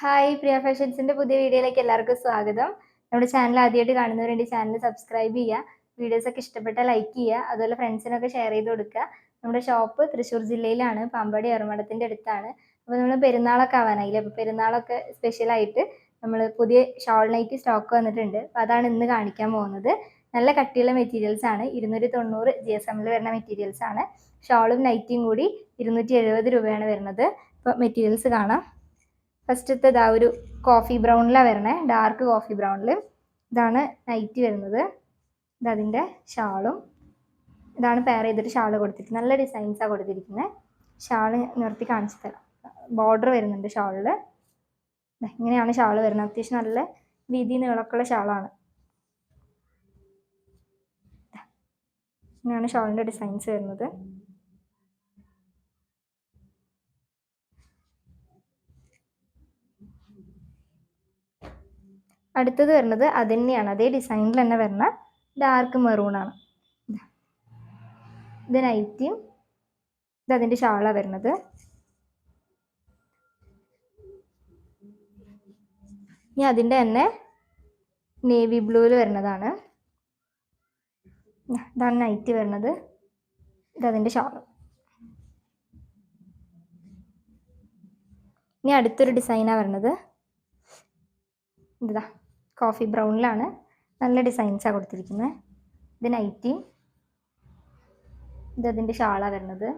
Hi പ്രിയ ഫാഷൻസിന്റെ പുതിയ വീഡിയോയിലേക്ക് എല്ലാവർക്കും സ്വാഗതം. നമ്മുടെ ചാനൽ ആദ്യമായിട്ട് കാണുന്നവരുണ്ട് ചാനൽ സബ്സ്ക്രൈബ് ചെയ്യുക വീഡിയോസ് ഒക്കെ ഇഷ്ടപ്പെട്ടാൽ ലൈക്ക് ചെയ്യുക അതുപോലെ ഫ്രണ്ട്സിനൊക്കെ ഷെയർ ചെയ്ത് കൊടുക്കുക. നമ്മുടെ ഷോപ്പ് തൃശ്ശൂർ ജില്ലയിലാണ് പാമ്പാടി എറമടത്തിന്റെ അടുത്താണ്. അപ്പോൾ നമ്മൾ പെരുന്നാളൊക്കെ ആവാനായില്ലേ അപ്പോൾ പെരുന്നാളൊക്കെ സ്പെഷ്യലായിട്ട് നമ്മൾ പുതിയ ഷോൾ നൈറ്റ് സ്റ്റോക്ക് വന്നിട്ടുണ്ട്. അപ്പോൾ അതാണ് ഇന്ന് കാണിക്കാൻ പോകുന്നത്. നല്ല കട്ടിയുള്ള മെറ്റീരിയൽസ് ആണ്. ഇരുന്നൂറ്റി തൊണ്ണൂറ് ജി എസ് എമ്മിൽ വരുന്ന മെറ്റീരിയൽസ് ആണ്. ഷോളും നൈറ്റിയും കൂടി ഇരുന്നൂറ്റി എഴുപത് രൂപയാണ് വരുന്നത്. ഇപ്പോൾ മെറ്റീരിയൽസ് കാണാം. ഫസ്റ്റത്തെ ഇതാ ഒരു കോഫി ബ്രൗണിലാണ് വരണേ. ഡാർക്ക് കോഫി ബ്രൗണിൽ ഇതാണ് നൈറ്റ് വരുന്നത്. ഇതതിന്റെ ഷാളും. ഇതാണ് പെയർ ചെയ്തിട്ട് ഷാൾ കൊടുത്തിരിക്കുന്നത് നല്ല ഡിസൈൻസാണ് കൊടുത്തിരിക്കുന്നത് ഷാൾ നിർത്തി കാണിച്ചു തരാം. ബോർഡർ വരുന്നുണ്ട് ഷാളിൽ ഇങ്ങനെയാണ് ഷാൾ വരുന്നത്. അത്യാവശ്യം നല്ല വീതി നീളക്കുള്ള ഷാളാണ്. ഇങ്ങനെയാണ് ഷാളിന്റെ ഡിസൈൻസ് വരുന്നത്. അടുത്തത് വരുന്നത് അത് തന്നെയാണ്. അതേ ഡിസൈനിൽ തന്നെ വരുന്ന ഡാർക്ക് മെറൂണാണ് ഇത്. നൈറ്റിയും ഇത് അതിന്റെ ഷാളാണ് വരുന്നത്. ഇനി അതിന്റെ തന്നെ നേവി ബ്ലൂവിൽ വരുന്നതാണ്. ഇതാണ് നൈറ്റ് വരുന്നത്. ഇത് അതിന്റെ ഷാൾ ഇനി അടുത്തൊരു ഡിസൈനാണ് വരുന്നത്. ഇതാ. കോഫി ബ്രൗണിലാണ് നല്ല ഡിസൈൻസാണ് കൊടുത്തിരിക്കുന്നത് ഇത് നൈറ്റി ഇത് അതിന്റെ ഷാളാണ് വരുന്നത്.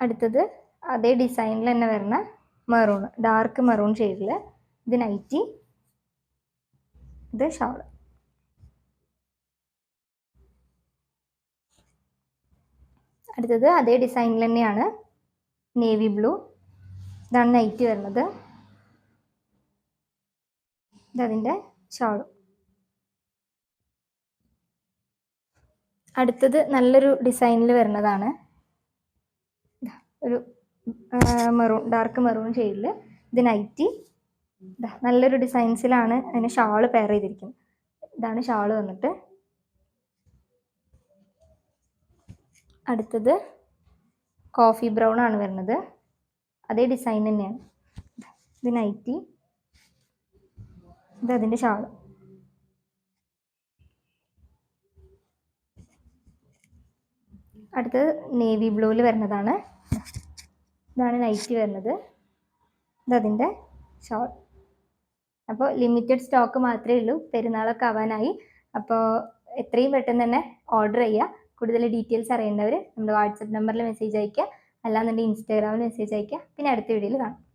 അടുത്തത് അതേ ഡിസൈനിൽ തന്നെ വരുന്ന മെറൂൺ ഡാർക്ക് മെറൂൺ ഷെയ്ഡിൽ ഇത് നൈറ്റി ഇത് ഷാൾ. അടുത്തത് അതേ ഡിസൈനിൽ തന്നെയാണ് നേവി ബ്ലൂ. ഇതാണ് നൈറ്റ് വരുന്നത്. ഇതതിന്റെ ഷോളും അടുത്തത് നല്ലൊരു ഡിസൈനിൽ വരുന്നതാണ്. ഒരു മെറൂൺ ഡാർക്ക് മെറൂൺ ഷെയ്ഡിൽ. ഇത് നൈറ്റി. നല്ലൊരു ഡിസൈൻസിലാണ് അതിന് ഷാൾ പെയർ ചെയ്തിരിക്കുന്നത്. ഇതാണ് ഷാൾ വന്നിട്ട്. അടുത്തത് കോഫി ബ്രൗൺ ആണ് വരുന്നത്. അതേ ഡിസൈൻ തന്നെയാണ്. ഇത് നൈറ്റി. ഇത് അതിന്റെ ഷാൾ അടുത്തത് നേവി ബ്ലൂവിൽ വരുന്നതാണ്. ഇതാണ് നൈറ്റ് വരുന്നത്. ഇതതിന്റെ ഷോൾ. അപ്പോൾ ലിമിറ്റഡ് സ്റ്റോക്ക് മാത്രമേ ഉള്ളൂ. പെരുന്നാളൊക്കെ ആവാനായി. അപ്പോൾ എത്രയും പെട്ടെന്ന് തന്നെ ഓർഡർ ചെയ്യുക. കൂടുതൽ ഡീറ്റെയിൽസ് അറിയേണ്ടവർ നമ്മുടെ വാട്സപ്പ് നമ്പറിൽ മെസ്സേജ് അയയ്ക്കുക. അല്ലാന്നുണ്ടെങ്കിൽ ഇൻസ്റ്റാഗ്രാമിൽ മെസ്സേജ് അയയ്ക്കുക. പിന്നെ അടുത്ത വീഡിയോയിൽ കാണാം.